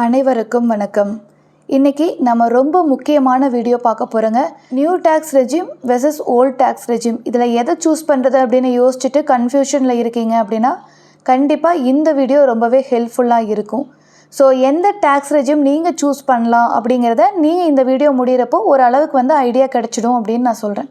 அனைவருக்கும் வணக்கம். இன்றைக்கி நம்ம ரொம்ப முக்கியமான வீடியோ பார்க்க போகிறோங்க new tax regime versus old tax regime இதில் எதை சூஸ் பண்ணுறது அப்படின்னு யோசிச்சுட்டு கன்ஃபியூஷனில் இருக்கீங்க அப்படின்னா கண்டிப்பாக இந்த வீடியோ ரொம்பவே ஹெல்ப்ஃபுல்லாக இருக்கும். ஸோ எந்த டேக்ஸ் ரெஜிம் நீங்கள் சூஸ் பண்ணலாம் அப்படிங்கிறத நீங்கள் இந்த வீடியோ முடிகிறப்போ ஒரு அளவுக்கு வந்து ஐடியா கிடச்சிடும் அப்படின்னு நான் சொல்கிறேன்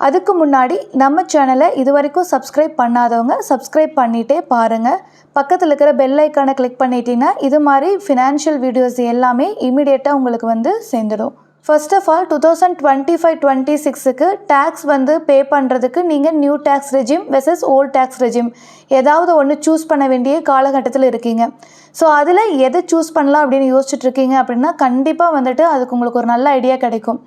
அதுக்கு முன்னாடி நம்ம சேனலை இது வரைக்கும் சப்ஸ்கிரைப் பண்ணாதவங்க சப்ஸ்கிரைப் பண்ணிகிட்டே பாருங்கள் பக்கத்தில் இருக்கிற பெல் ஐக்கானை கிளிக் பண்ணிட்டீங்கன்னா இது மாதிரி ஃபினான்ஷியல் வீடியோஸ் எல்லாமே இமீடியட்டாக உங்களுக்கு வந்து சேர்ந்துடும். First of all two thousand twenty five twenty சிக்ஸுக்கு டேக்ஸ் வந்து பே பண்ணுறதுக்கு நீங்கள் new tax regime versus old tax regime ஏதாவது ஒன்று சூஸ் பண்ண வேண்டிய காலகட்டத்தில் இருக்கீங்க. ஸோ அதில் எதை சூஸ் பண்ணலாம் அப்படின்னு யோசிச்சுட்டு இருக்கீங்க அப்படின்னா கண்டிப்பாக வந்துட்டு அதுக்கு உங்களுக்கு ஒரு நல்ல ஐடியா கிடைக்கும்.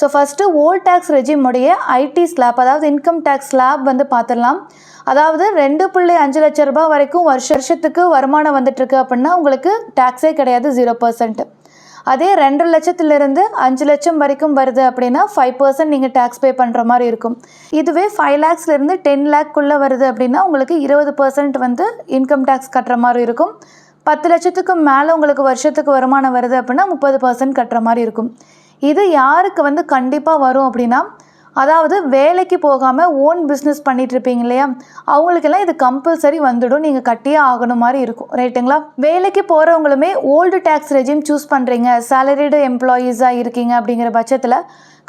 ஸோ ஃபஸ்ட்டு ஓல்ட் டேக்ஸ் ரெஜிமுடைய ஐடி ஸ்லாப் அதாவது இன்கம் டேக்ஸ் ஸ்லாப் வந்து பார்த்துடலாம் அதாவது ரெண்டு புள்ளி அஞ்சு லட்ச ரூபாய் வரைக்கும் வருஷ வருஷத்துக்கு வருமானம் வந்துட்டுருக்கு அப்படின்னா உங்களுக்கு டேக்ஸே கிடையாது ஜீரோ பர்சன்ட் அதே ரெண்டு லட்சத்துலேருந்து அஞ்சு லட்சம் வரைக்கும் வருது அப்படின்னா ஃபைவ் பர்சன்ட் நீங்கள் டேக்ஸ் பே பண்ணுற மாதிரி இருக்கும். இதுவே ஃபைவ் லேக்ஸ்லேருந்து டென் லேக்குள்ளே வருது அப்படின்னா உங்களுக்கு இருபது பர்சன்ட் வந்து இன்கம் டேக்ஸ் கட்டுற மாதிரி இருக்கும். பத்து லட்சத்துக்கு மேலே உங்களுக்கு வருஷத்துக்கு வருமானம் வருது அப்படின்னா முப்பது பர்சன்ட் கட்டுற மாதிரி இருக்கும். இது யாருக்கு வந்து கண்டிப்பாக வரும் அப்படின்னா அதாவது வேலைக்கு போகாமல் ஓன் பிஸ்னஸ் பண்ணிட்டு இருப்பீங்க இல்லையா? அவங்களுக்கெல்லாம் இது கம்பல்சரி வந்துடும். நீங்கள் கட்டியே ஆகணும் மாதிரி இருக்கும். ரைட்டுங்களா வேலைக்கு போகிறவங்களுமே ஓல்டு டேக்ஸ் ரெஜிம் சூஸ் பண்ணுறீங்க சேலரிடு எம்ப்ளாயீஸாக இருக்கீங்க அப்படிங்கிற பட்சத்தில்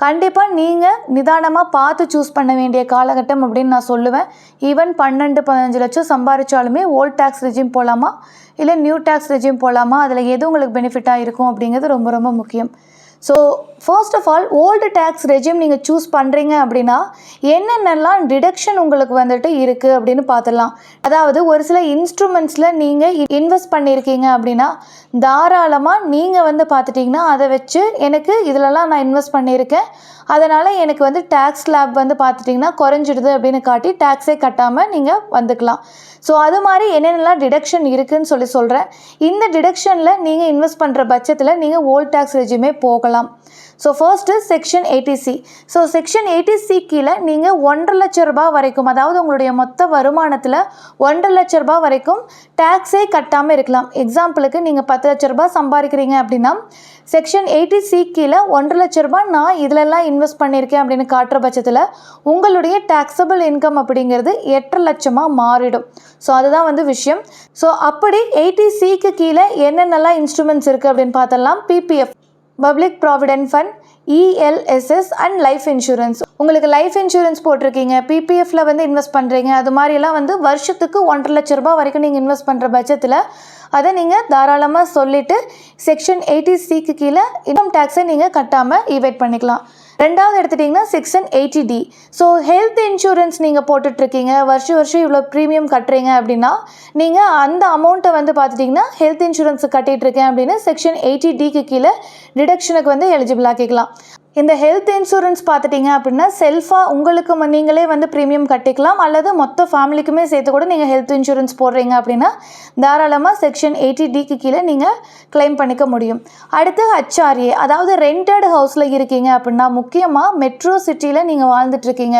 கண்டிப்பாக நீங்கள் நிதானமாக பார்த்து சூஸ் பண்ண வேண்டிய காலகட்டம் அப்படின்னு நான் சொல்லுவேன். ஈவன் பன்னெண்டு பதினஞ்சு லட்சம் சம்பாரித்தாலுமே ஓல்ட் டேக்ஸ் ரெஜிம் போகலாமா இல்லை நியூ டேக்ஸ் ரெஜிம் போகலாமா அதில் எது உங்களுக்கு பெனிஃபிட்டாக இருக்கும் அப்படிங்கிறது ரொம்ப ரொம்ப முக்கியம். So first of all old tax regime நீங்கள் சூஸ் பண்ணுறீங்க அப்படின்னா என்னென்னலாம் டிடக்ஷன் உங்களுக்கு வந்துட்டு இருக்குது அப்படின்னு பார்த்துடலாம். அதாவது ஒரு சில இன்ஸ்ட்ருமெண்ட்ஸில் நீங்கள் இன்வெஸ்ட் பண்ணியிருக்கீங்க அப்படின்னா தாராளமாக நீங்கள் வந்து பார்த்துட்டிங்கன்னா அதை வச்சு எனக்கு இதிலலாம் நான் இன்வெஸ்ட் பண்ணியிருக்கேன். அதனால் எனக்கு வந்து டேக்ஸ் லேப் வந்து பார்த்துட்டிங்கன்னா குறைஞ்சிடுது அப்படின்னு காட்டி டேக்ஸே கட்டாமல் நீங்கள் வந்துக்கலாம். ஸோ அது மாதிரி என்னென்னலாம் டிடக்ஷன் இருக்குதுன்னு சொல்லி சொல்கிறேன் இந்த டிடக்ஷனில் நீங்கள் இன்வெஸ்ட் பண்ணுற பட்சத்தில் நீங்கள் ஓல்ட் டேக்ஸ் ரெஜிமே போகலாம். So first section eighty C so section eighty C கீழே நீங்கள் ஒன்றரை லட்ச ரூபாய் வரைக்கும் அதாவது உங்களுடைய மொத்த வருமானத்தில் ஒன்றரை லட்ச ரூபாய் வரைக்கும் டேக்ஸே கட்டாமல் இருக்கலாம். எக்ஸாம்பிளுக்கு நீங்கள் பத்து லட்ச ரூபாய் சம்பாதிக்கிறீங்க அப்படின்னா செக்ஷன் எயிட்டி சி கீழே ஒன்றரை லட்ச ரூபாய் நான் இதிலெல்லாம் இன்வெஸ்ட் பண்ணியிருக்கேன் அப்படின்னு காட்டுற பட்சத்தில் உங்களுடைய டேக்ஸபிள் இன்கம் அப்படிங்கிறது எட்டு லட்சமாக மாறிடும். ஸோ அதுதான் வந்து விஷயம். ஸோ அப்படி எயிட்டி சிக்கு கீழே என்னென்னலாம் இன்ஸ்ட்ருமெண்ட்ஸ் இருக்குது அப்படின்னு பார்த்தலாம் PPF public provident fund ELSS and life insurance உங்களுக்கு லைஃப் இன்சூரன்ஸ் போட்டிருக்கீங்க பிபிஎஃப்ல வந்து இன்வெஸ்ட் பண்ணுறீங்க அது மாதிரிலாம் வந்து வருஷத்துக்கு ஒன்றரை லட்ச ரூபாய் வரைக்கும் நீங்கள் இன்வெஸ்ட் பண்ணுற பட்சத்தில் அதை நீங்கள் தாராளமாக சொல்லிவிட்டு செக்ஷன் எயிட்டி சிக்கு கீழே இன்கம் டேக்ஸை நீங்கள் கட்டாமல் ஈவேட் பண்ணிக்கலாம். ரெண்டாவது எடுத்துட்டிங்கன்னா section eighty D so health insurance நீங்கள் போட்டுட்ருக்கீங்க. வருஷம் வருஷம் இவ்வளோ ப்ரீமியம் கட்டுறீங்க அப்படின்னா நீங்கள் அந்த அமௌண்ட்டை வந்து பார்த்துட்டிங்கன்னா ஹெல்த் இன்சூரன்ஸ் கட்டிகிட்டு இருக்கேன் அப்படின்னு செக்ஷன் எயிட்டி டிக்கு கீழே டிடக்ஷனுக்கு வந்து எலிஜிபிள் ஆக்கிக்கலாம். இந்த ஹெல்த் இன்சூரன்ஸ் பார்த்துட்டிங்க அப்படின்னா செல்ஃபாக உங்களுக்கு நீங்களே வந்து ப்ரீமியம் கட்டிக்கலாம். அல்லது மொத்த ஃபேமிலிக்குமே சேர்த்து கூட நீங்கள் ஹெல்த் இன்சூரன்ஸ் போடுறீங்க அப்படின்னா தாராளமாக செக்ஷன் எயிட்டி டிக்கு கீழே நீங்கள் கிளைம் பண்ணிக்க முடியும். அடுத்து ஹச்ஆர்ஏ அதாவது ரெண்டட் ஹவுஸில் இருக்கீங்க அப்படின்னா முக்கியமாக மெட்ரோ சிட்டியில் நீங்கள் வாழ்ந்துட்டுருக்கீங்க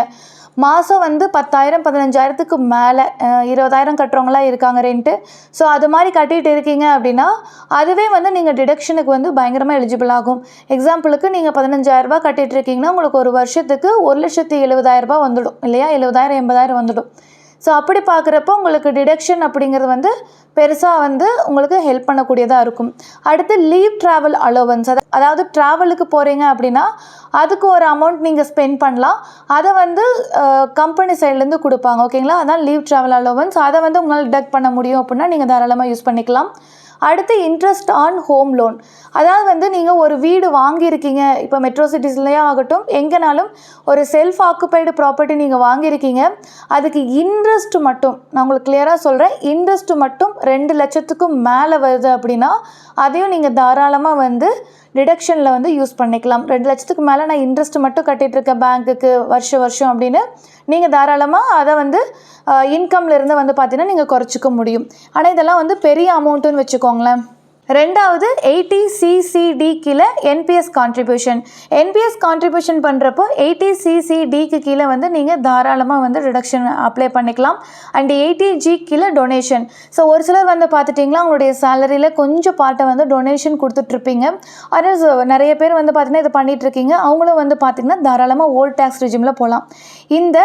மாதம் வந்து பத்தாயிரம் பதினஞ்சாயிரத்துக்கு மேலே இருபதாயிரம் கட்டுறவங்களாம் இருக்காங்க ரெண்ட்டு ஸோ அது மாதிரி கட்டிகிட்டு இருக்கீங்க அப்படின்னா அதுவே வந்து நீங்கள் டிடக்ஷனுக்கு வந்து பயங்கரமாக எலிஜிபிள் ஆகும். எக்ஸாம்பிளுக்கு நீங்கள் பதினஞ்சாயிரரூபா கட்டிகிட்டு இருக்கீங்கன்னா உங்களுக்கு ஒரு வருஷத்துக்கு ஒரு லட்சத்தி எழுபதாயிரரூபா வந்துடும் இல்லையா? எழுபதாயிரம் எண்பதாயிரம் வந்துடும். ஸோ அப்படி பார்க்குறப்போ உங்களுக்கு டிடக்ஷன் அப்படிங்கிறது வந்து பெருசாக வந்து உங்களுக்கு ஹெல்ப் பண்ணக்கூடியதாக இருக்கும். அடுத்து லீவ் ட்ராவல் அலோவன்ஸ் அதை அதாவது ட்ராவலுக்கு போகிறீங்க அப்படின்னா அதுக்கு ஒரு அமௌண்ட் நீங்கள் ஸ்பெண்ட் பண்ணலாம். அதை வந்து கம்பெனி சைட்லேருந்து கொடுப்பாங்க. ஓகேங்களா அதான் லீவ் ட்ராவல் அலோவன்ஸ் அதை வந்து உங்களால் டிடக்ட் பண்ண முடியும் அப்படின்னா நீங்கள் தாராளமாக யூஸ் பண்ணிக்கலாம். அடுத்து இன்ட்ரெஸ்ட் ஆன் ஹோம் லோன் அதாவது வந்து நீங்கள் ஒரு வீடு வாங்கியிருக்கீங்க. இப்போ மெட்ரோ சிட்டிஸ்லேயே ஆகட்டும் எங்கேனாலும் ஒரு செல்ஃப் ஆக்குபைடு ப்ராப்பர்ட்டி நீங்கள் வாங்கியிருக்கீங்க. அதுக்கு இன்ட்ரெஸ்ட் மட்டும் நான் உங்களுக்கு கிளியராக சொல்கிறேன் இன்ட்ரெஸ்ட் மட்டும் ரெண்டு லட்சத்துக்கும் மேலே வருது அப்படின்னா அதையும் நீங்கள் தாராளமாக வந்து டிடக்ஷனில் வந்து யூஸ் பண்ணிக்கலாம். ரெண்டு லட்சத்துக்கு மேலே நான் இன்ட்ரெஸ்ட் மட்டும் கட்டிகிட்ருக்கேன் பேங்க்குக்கு வருஷம் வருஷம் அப்படின்னு. நீங்கள் தாராளமாக அதை வந்து இன்கம்லேருந்து வந்து பார்த்தீங்கன்னா நீங்கள் குறைச்சிக்க முடியும். ஆனால் இதெல்லாம் வந்து பெரிய அமௌண்ட்டுன்னு வச்சுக்கோங்களேன். ரெண்டாவது எயிட்டி சிசிடி கீழே என்பிஎஸ் கான்ட்ரிபியூஷன் என்பிஎஸ் கான்ட்ரிபியூஷன் பண்ணுறப்போ எயிட்டி சிசிடிக்கு கீழே வந்து நீங்கள் தாராளமாக வந்து ரிடக்ஷன் அப்ளை பண்ணிக்கலாம். அண்ட் எயிட்டி ஜி கீழே டொனேஷன் ஸோ ஒரு சிலர் வந்து பார்த்துட்டிங்களா அவங்களுடைய சேலரியில் கொஞ்சம் பார்ட்டை வந்து டொனேஷன் கொடுத்துட்ருப்பீங்க. அதர் நிறைய பேர் வந்து பார்த்தீங்கன்னா இதை பண்ணிகிட்ருக்கீங்க அவங்களும் வந்து பார்த்திங்கன்னா தாராளமாக ஓல்ட் டேக்ஸ் ரெஜிமில் போகலாம் இந்த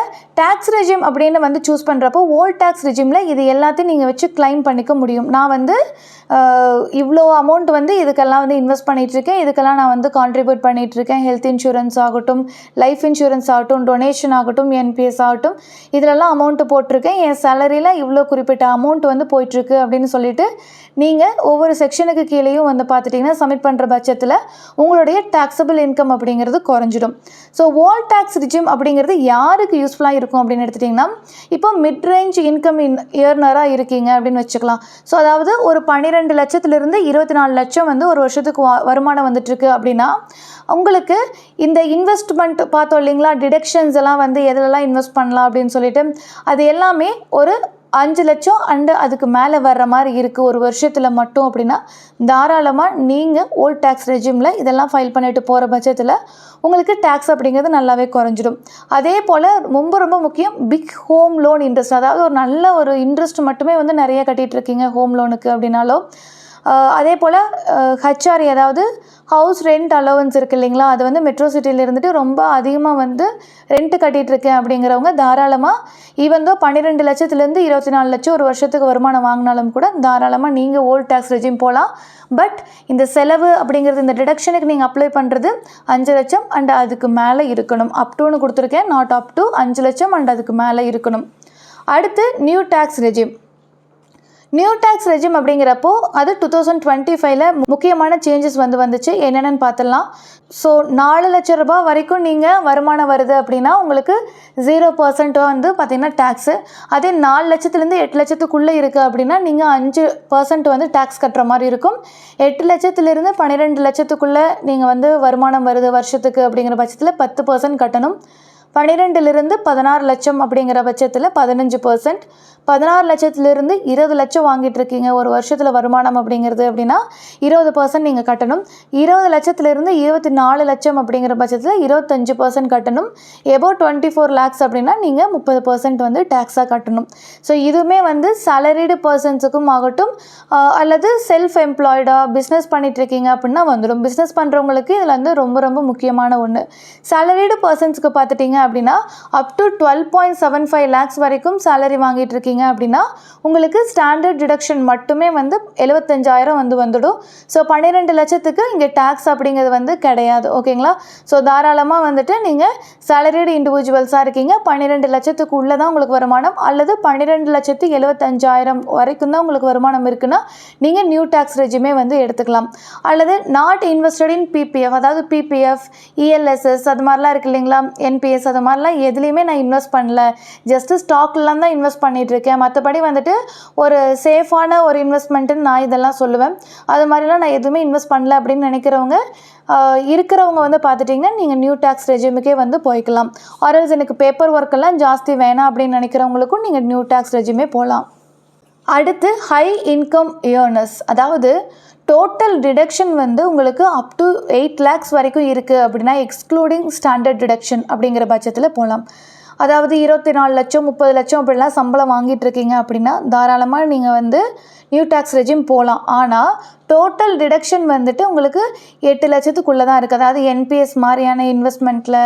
டேக்ஸ் ரெஜிம் அப்படின்னு வந்து சூஸ் பண்ணுறப்போ ஓல்ட் டேக்ஸ் ரெஜிமில் இது எல்லாத்தையும் நீங்கள் வச்சு கிளைம் பண்ணிக்க முடியும். நான் வந்து இவ் இவ்வளோ அமௌண்ட் வந்து இதுக்கெல்லாம் வந்து இன்வெஸ்ட் பண்ணிகிட்ருக்கேன் இதுக்கெல்லாம் நான் வந்து கான்ட்ரிபியூட் பண்ணிகிட்ருக்கேன் ஹெல்த் இன்சூரன்ஸ் ஆகட்டும் லைஃப் இன்சூரன்ஸ் ஆகட்டும் டொனேஷன் ஆகட்டும் என்பிஎஸ் ஆகட்டும் இதிலெல்லாம் அமௌண்ட்டு போட்டிருக்கேன். என் சேலரியில் இவ்வளோ குறிப்பிட்ட அமௌண்ட் வந்து போயிட்டுருக்கு அப்படின்னு சொல்லிட்டு நீங்கள் ஒவ்வொரு செக்ஷனுக்கு கீழேயும் வந்து பார்த்துட்டிங்கன்னா சப்மிட் பண்ணுற பட்சத்தில் உங்களுடைய taxable இன்கம் அப்படிங்கிறது குறைஞ்சிடும். ஸோ ஓல் டேக்ஸ் ரிஜிம் அப்படிங்கிறது யாருக்கு யூஸ்ஃபுல்லாக இருக்கும் அப்படின்னு எடுத்துட்டிங்கன்னா இப்போ மிட் ரேஞ்ச் இன்கம் இன் இயர்னராக இருக்கீங்க அப்படின்னு வச்சுக்கலாம். ஸோ அதாவது ஒரு பன்னிரெண்டு லட்சத்துலேருந்து இருபத்தி நாலு லட்சம் வந்து ஒரு வருஷத்துக்கு வா- வருமானம் வந்துட்டுருக்கு அப்படின்னா உங்களுக்கு இந்த இன்வெஸ்ட்மெண்ட் பார்த்தோம் இல்லைங்களா? டிடக்ஷன்ஸ் எல்லாம் வந்து எதுலலாம் இன்வெஸ்ட் பண்ணலாம் அப்படின்னு சொல்லிட்டு அது எல்லாமே ஒரு அஞ்சு லட்சம் அண்டு அதுக்கு மேலே வர்ற மாதிரி இருக்குது ஒரு வருஷத்தில் மட்டும் அப்படின்னா தாராளமாக நீங்கள் ஓல்ட் டேக்ஸ் ரெஜிமில் இதெல்லாம் ஃபைல் பண்ணிட்டு போகிற பட்சத்தில் உங்களுக்கு டேக்ஸ் அப்படிங்கிறது நல்லாவே குறைஞ்சிடும். அதே போல் ரொம்ப ரொம்ப முக்கியம் பிக் ஹோம் லோன் இன்ட்ரெஸ்ட் அதாவது ஒரு நல்ல ஒரு இன்ட்ரெஸ்ட் மட்டுமே வந்து நிறைய கட்டிகிட்டு இருக்கீங்க ஹோம் லோனுக்கு அப்படின்னாலும். அதே போல் ஹச்ஆர் ஏதாவது ஹவுஸ் ரெண்ட் அலோவன்ஸ் இருக்குது இல்லைங்களா? அது வந்து மெட்ரோ சிட்டியில் இருந்துட்டு ரொம்ப அதிகமாக வந்து ரெண்ட் கட்டிகிட்ருக்கேன் இருக்கேன் அப்படிங்கிறவங்க தாராளமாக ஈவன் தோ பன்னிரெண்டு லட்சத்துலேருந்து இருபத்தி நாலு லட்சம் ஒரு வருஷத்துக்கு வருமானம் வாங்கினாலும் கூட தாராளமாக நீங்கள் ஓல்ட் டேக்ஸ் ரெஜிம் போகலாம் பட் இந்த செலவு அப்படிங்கிறது இந்த டிடக்ஷனுக்கு நீங்கள் அப்ளை பண்ணுறது அஞ்சு லட்சம் அண்ட் அதுக்கு மேலே இருக்கணும். அப் டூன்னு கொடுத்துருக்கேன். நாட் அப் டூ அஞ்சு லட்சம் அண்ட் அதுக்கு மேலே இருக்கணும். அடுத்து new tax regime new tax regime அப்படிங்கிறப்போ அது டூ தௌசண்ட் டுவெண்ட்டி ஃபைவ்ல முக்கியமான சேஞ்சஸ் வந்து வந்துச்சு. என்னென்னு பார்த்துடலாம். ஸோ நாலு லட்ச ரூபாய் வரைக்கும் நீங்கள் வருமானம் வருது அப்படின்னா உங்களுக்கு ஜீரோ பர்சன்ட்டோ வந்து பார்த்தீங்கன்னா டேக்ஸு அதே நாலு லட்சத்துலேருந்து எட்டு லட்சத்துக்குள்ளே இருக்குது அப்படின்னா நீங்கள் அஞ்சு பர்சன்ட் வந்து டேக்ஸ் கட்டுற மாதிரி இருக்கும். எட்டு லட்சத்துலேருந்து பன்னிரெண்டு லட்சத்துக்குள்ளே நீங்கள் வந்து வருமானம் வருது வருஷத்துக்கு அப்படிங்கிற பட்சத்தில் பத்து பர்சன்ட் கட்டணும். பன்னிரெண்டுலேருந்து பதினாறு லட்சம் அப்படிங்கிற பட்சத்தில் பதினஞ்சு பர்சன்ட் பதினாறு லட்சத்துலேருந்து இருபது லட்சம் வாங்கிட்டு இருக்கீங்க. ஒரு வருஷத்தில் வருமானம் அப்படிங்கிறது அப்படின்னா இருபது பர்சன்ட் நீங்கள் கட்டணும். இருபது லட்சத்துலேருந்து இருபத்தி நாலு லட்சம் அப்படிங்கிற பட்சத்தில் இருபத்தஞ்சு பர்சன்ட் கட்டணும். எபோ டுவெண்ட்டி ஃபோர் லேக்ஸ் அப்படின்னா நீங்கள் முப்பது பர்சன்ட் வந்து டேக்ஸாக கட்டணும். ஸோ இதுவுமே வந்து சேலரிடு பர்சன்ஸுக்கும் ஆகட்டும் அல்லது செல்ஃப் எம்ப்ளாய்டாக பிஸ்னஸ் பண்ணிட்டு இருக்கீங்க அப்படின்னா வந்துடும். பிஸ்னஸ் பண்ணுறவங்களுக்கு இதில் வந்து ரொம்ப ரொம்ப முக்கியமான ஒன்று சேலரிடு பர்சன்ஸுக்கு பார்த்துட்டிங்க அப்படின்னா up to twelve point seven five lakhs வரைக்கும் சேலரி வாங்கிட்டு இருக்கீங்க அப்படின்னா உங்களுக்கு ஸ்டாண்டர்ட் டிடக்ஷன் மட்டுமே வந்து எழுபத்தஞ்சாயிரம் வந்து வந்துடும். ஸோ பன்னிரெண்டு லட்சத்துக்கு இங்கே டேக்ஸ் அப்படிங்கிறது வந்து கிடையாது. ஓகேங்களா ஸோ தாராளமாக வந்துட்டு நீங்கள் சேலரிடு இண்டிவிஜுவல்ஸாக இருக்கீங்க. பன்னிரெண்டு லட்சத்துக்கு உள்ளே தான் உங்களுக்கு வருமானம். அல்லது பன்னிரெண்டு லட்சத்து எழுபத்தஞ்சாயிரம் வரைக்கும் தான் உங்களுக்கு வருமானம் இருக்குன்னா நீங்கள் நியூ டேக்ஸ் ரெஜிமே வந்து எடுத்துக்கலாம். அல்லது நாட் இன்வெஸ்டட் இன் பிபிஎஃப் அதாவது பிபிஎஃப் இஎல்எஸ்எஸ் அது மாதிரிலாம் இருக்கு இல்லைங்களா? என்பிஎஸ் அது மாதிரிலாம் எதுலேயுமே நான் இன்வெஸ்ட் பண்ணல. ஜஸ்ட்டு ஸ்டாக்லாம் தான் இன்வெஸ்ட் பண்ணிகிட்ருக்கேன் இருக்கேன் மற்றபடி வந்துட்டு ஒரு சேஃபான ஒரு இன்வெஸ்ட்மெண்ட்டுன்னு நான் இதெல்லாம் சொல்லுவேன். அது மாதிரிலாம் நான் எதுவுமே இன்வெஸ்ட் பண்ணல அப்படின்னு நினைக்கிறவங்க இருக்கிறவங்க வந்து பார்த்துட்டிங்கன்னா நீங்கள் நியூ டேக்ஸ் ரெஜிமுக்கே வந்து போய்க்கலாம். ஆர்எல்ஸ் எனக்கு பேப்பர் ஒர்க்கெல்லாம் ஜாஸ்தி வேணாம் அப்படின்னு நினைக்கிறவங்களுக்கும் நீங்கள் நியூ டேக்ஸ் ரெஜிமே போகலாம் அடுத்து ஹை இன்கம் ஏர்னர்ஸ் அதாவது டோட்டல் டிடக்ஷன் வந்து உங்களுக்கு அப் டு எயிட் லேக்ஸ் வரைக்கும் இருக்குது அப்படின்னா எக்ஸ்க்ளூடிங் ஸ்டாண்டர்ட் டிடக்ஷன் அப்படிங்கிற பட்சத்தில் போகலாம் அதாவது இருபத்தி நாலு லட்சம் முப்பது லட்சம் அப்படிலாம் சம்பளம் வாங்கிட்டு இருக்கீங்க அப்படின்னா தாராளமாக நீங்கள் வந்து நியூ டேக்ஸ் ரெஜிம் போகலாம் ஆனால் டோட்டல் டிடக்ஷன் வந்துட்டு உங்களுக்கு எட்டு லட்சத்துக்குள்ளே தான் இருக்குது அதாவது என்பிஎஸ் மாதிரியான இன்வெஸ்ட்மெண்ட்டில்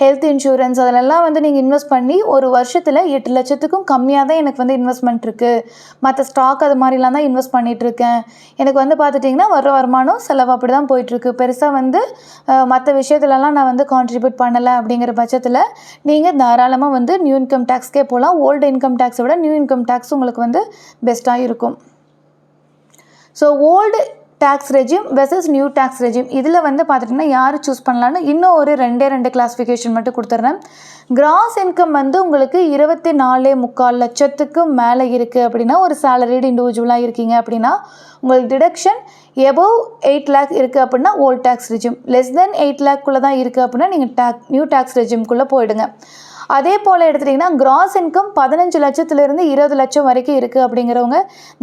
ஹெல்த் இன்சூரன்ஸ் அதிலெல்லாம் வந்து நீங்கள் இன்வெஸ்ட் பண்ணி ஒரு வருஷத்தில் எட்டு லட்சத்துக்கும் கம்மியாக தான் எனக்கு வந்து இன்வெஸ்ட்மெண்ட் இருக்குது மற்ற ஸ்டாக் அது மாதிரிலாம் தான் இன்வெஸ்ட் பண்ணிகிட்ருக்கேன் எனக்கு வந்து பார்த்துட்டிங்கன்னா வர வருமானம் செலவு அப்படி தான் போயிட்டுருக்கு. பெருசாக வந்து மற்ற விஷயத்துலலாம் நான் வந்து கான்ட்ரிபியூட் பண்ணலை அப்படிங்கிற பட்சத்தில் நீங்கள் தாராளமாக வந்து நியூ இன்கம் டேக்ஸ்க்கே போகலாம் ஓல்டு இன்கம் டேக்ஸை விட நியூ இன்கம் டேக்ஸ் உங்களுக்கு வந்து பெஸ்ட்டாக இருக்கும். So old tax regime versus new tax regime இதில் வந்து பார்த்துட்டிங்கன்னா யார் சூஸ் பண்ணலான்னு இன்னும் ஒரு ரெண்டே ரெண்டு கிளாஸிஃபிகேஷன் மட்டும் கொடுத்துட்றேன். கிராஸ் இன்கம் வந்து உங்களுக்கு இருபத்தி நாலே முக்கால் லட்சத்துக்கு மேலே இருக்குது அப்படின்னா ஒரு சேலரிடு இண்டிவிஜுவலாக இருக்கீங்க அப்படின்னா உங்களுக்கு டிடக்ஷன் எபோவ் எயிட் லேக் இருக்குது அப்படின்னா old tax regime less than eight லேக்குள்ளே தான் இருக்குது அப்படின்னா நீங்கள் டேக் நியூ டேக்ஸ் ரெஜிம்குள்ளே போயிடுங்க. அதே போல் எடுத்துட்டிங்கன்னா கிராஸ் இன்கம் பதினஞ்சு லட்சத்துலேருந்து இருபது லட்சம் வரைக்கும் இருக்குது அப்படிங்கிறவங்க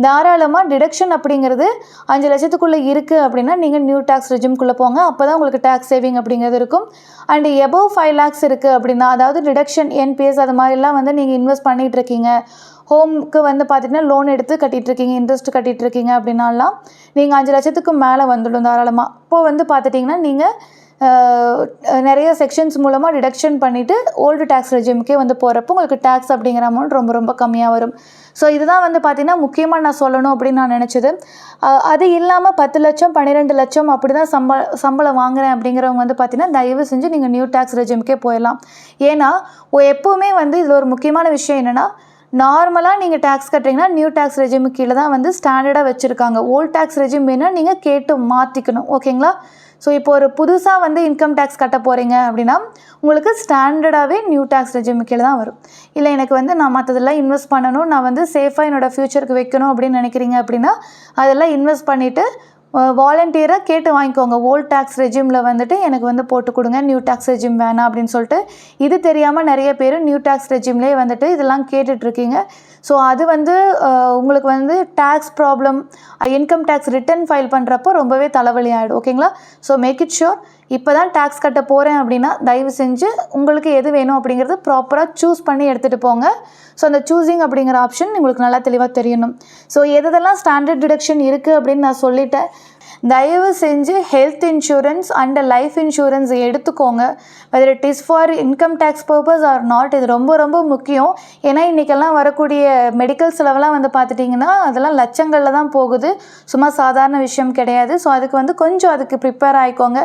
தாராளமாக டிடக்ஷன் அப்படிங்கிறது அஞ்சு லட்சத்துக்குள்ளே இருக்குது அப்படின்னா நீங்கள் நியூ டேக்ஸ் ரெஜிம்குள்ளே போங்க. அப்போ தான் உங்களுக்கு டேக்ஸ் சேவிங் அப்படிங்கிறது இருக்கும். அண்ட் எபோவ் ஃபைவ் லேக்ஸ் இருக்குது அப்படின்னா அதாவது டிடக்ஷன் என்பிஎஸ் அது மாதிரிலாம் வந்து நீங்கள் இன்வெஸ்ட் பண்ணிகிட்டு இருக்கீங்க. ஹோம்க்கு வந்து பார்த்திங்கன்னா லோன் எடுத்து கட்டிகிட்டு இருக்கீங்க இன்ட்ரெஸ்ட் கட்டிகிட்டு இருக்கீங்க அப்படின்னாலாம் நீங்கள் அஞ்சு லட்சத்துக்கு மேலே வந்துடும் தாராளமாக அப்போது வந்து பார்த்துட்டிங்கன்னா நீங்கள் நிறைய செக்ஷன்ஸ் மூலமாக டிடக்ஷன் பண்ணிவிட்டு ஓல்டு டேக்ஸ் ரெஜிமுக்கே வந்து போகிறப்போ உங்களுக்கு டேக்ஸ் அப்படிங்கிற அமௌண்ட் ரொம்ப ரொம்ப கம்மியாக வரும். ஸோ இதுதான் வந்து பார்த்திங்கன்னா முக்கியமாக நான் சொல்லணும் அப்படின்னு நான் நினச்சது. அது இல்லாமல் பத்து லட்சம் பன்னிரெண்டு லட்சம் அப்படி தான் சம்ப சம்பளம் வாங்குறேன் அப்படிங்கிறவங்க வந்து பார்த்திங்கன்னா தயவு செஞ்சு நீங்கள் நியூ டேக்ஸ் ரெஜிமுக்கே போயிடலாம். ஏன்னா எப்போவுமே வந்து இதில் ஒரு முக்கியமான விஷயம் என்னென்னா நார்மலாக நீங்கள் டேக்ஸ் கட்டுறீங்கன்னா நியூ டேக்ஸ் ரெஜிமு கீழே தான் வந்து ஸ்டாண்டர்டாக வச்சுருக்காங்க. ஓல்ட் டேக்ஸ் ரெஜிம் வேணால் நீங்கள் கேட்டு மாற்றிக்கணும் ஓகேங்களா ஸோ இப்போ ஒரு புதுசாக வந்து இன்கம் டேக்ஸ் கட்ட போகிறீங்க அப்படின்னா உங்களுக்கு ஸ்டாண்டர்டாகவே நியூ டேக்ஸ் ரெஜிம் கீழே தான் வரும். இல்லை எனக்கு வந்து நான் மற்றதெல்லாம் இன்வெஸ்ட் பண்ணணும் நான் வந்து சேஃபாக என்னோடய ஃப்யூச்சருக்கு வைக்கணும் அப்படின்னு நினைக்கிறீங்க அப்படின்னா அதெல்லாம் இன்வெஸ்ட் பண்ணிவிட்டு வாலண்டியராக கேட்டு வாங்கிக்கோங்க. ஓல்ட் டேக்ஸ் ரெஜிமில் வந்துட்டு எனக்கு வந்து போட்டு கொடுங்க. நியூ டேக்ஸ் ரெஜிம் வேணாம் அப்படின்னு சொல்லிட்டு. இது தெரியாமல் நிறைய பேர் நியூ டேக்ஸ் ரெஜிம்லேயே வந்துட்டு இதெல்லாம் கேட்டுட்ருக்கீங்க ஸோ அது வந்து உங்களுக்கு வந்து tax problem income tax return file பண்ணுறப்போ ரொம்பவே தலைவலி ஆகிடும் ஓகேங்களா ஸோ மேக் இட் ஷோர் இப்போ தான் டேக்ஸ் கட்ட போகிறேன் அப்படின்னா தயவு செஞ்சு உங்களுக்கு எது வேணும் அப்படிங்கிறது ப்ராப்பராக சூஸ் பண்ணி எடுத்துகிட்டு போங்க. ஸோ அந்த சூஸிங் அப்படிங்கிற ஆப்ஷன் உங்களுக்கு நல்லா தெளிவாக தெரியணும். ஸோ எதெல்லாம் ஸ்டாண்டர்ட் டிடக்ஷன் இருக்குது அப்படின்னு நான் சொல்லிட்டேன். தயவு செஞ்சு health insurance and life insurance எடுத்துக்கோங்க. Whether it is for income tax purpose or not இது ரொம்ப ரொம்ப முக்கியம். ஏன்னா இன்றைக்கெல்லாம் வரக்கூடிய மெடிக்கல் செலவெல்லாம் வந்து பார்த்துட்டிங்கன்னா அதெல்லாம் லட்சங்களில் தான் போகுது. சும்மா சாதாரண விஷயம் கிடையாது. ஸோ அதுக்கு வந்து கொஞ்சம் அதுக்கு ப்ரிப்பேர் ஆகிக்கோங்க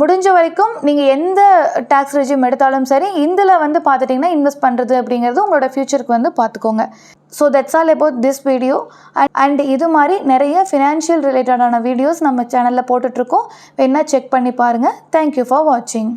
முடிஞ்ச வரைக்கும் நீங்கள் எந்த டேக்ஸ் ரெஜிம் எடுத்தாலும் சரி இதில் வந்து பார்த்துட்டிங்கன்னா இன்வெஸ்ட் பண்ணுறது அப்படிங்கிறது உங்களோட ஃப்யூச்சருக்கு வந்து பார்த்துக்கோங்க. So that's all about this video and and இது மாதிரி நிறைய ஃபினான்ஷியல் ரிலேட்டடான வீடியோஸ் நம்ம சேனலில் போட்டுட்ருக்கோம் வேணால் செக் பண்ணி பாருங்கள் தேங்க்யூ ஃபார் வாட்சிங்